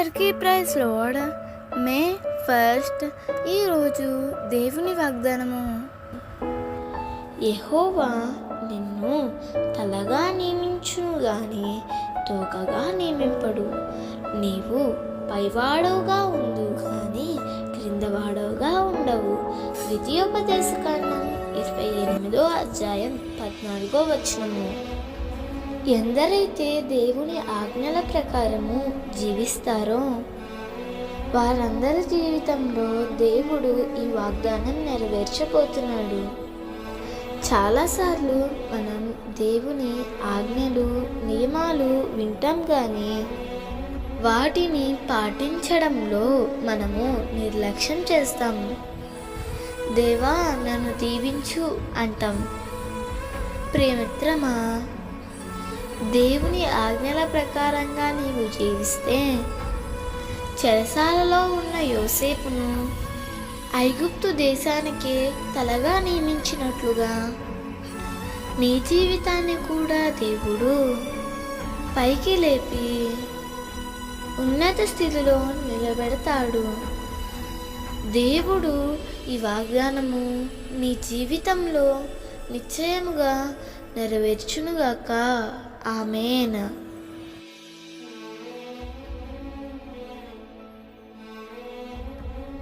అందరికీ praise load May first ఈరోజు దేవుని వాగ్దానము. ఎహోవా నిన్ను తలగా నియమించును గాని తోకగా నియమింపడు. నీవు పైవాడవుగా ఉండు కానీ క్రిందవాడవుగా ఉండవు. ద్వితీయోపదేశ కాండం ఇరవై ఎనిమిదో అధ్యాయం పద్నాలుగో వచనము. ఎందరైతే దేవుని ఆజ్ఞల ప్రకారము జీవిస్తారో వారందరి జీవితంలో దేవుడు ఈ వాగ్దానం నెరవేర్చబోతున్నాడు. చాలాసార్లు మనం దేవుని ఆజ్ఞలు నియమాలు వింటాం కానీ వాటిని పాటించడంలో మనము నిర్లక్ష్యం చేస్తాము దేవా నన్ను దీవించు అంటాం. ప్రేమిత్రమా దేవుని ఆజ్ఞల ప్రకారంగా నీవు జీవిస్తే చెరసాలలో ఉన్న యోసేపును ఐగుప్తు దేశానికి తలగా నియమించినట్లుగా నీ జీవితాన్ని కూడా దేవుడు పైకి లేపి ఉన్నత స్థితిలో నిలబెడతాడు. దేవుడు ఈ వాగ్దానము నీ జీవితంలో నిశ్చయముగా నెరవేర్చునుగాక. ఆమెన్.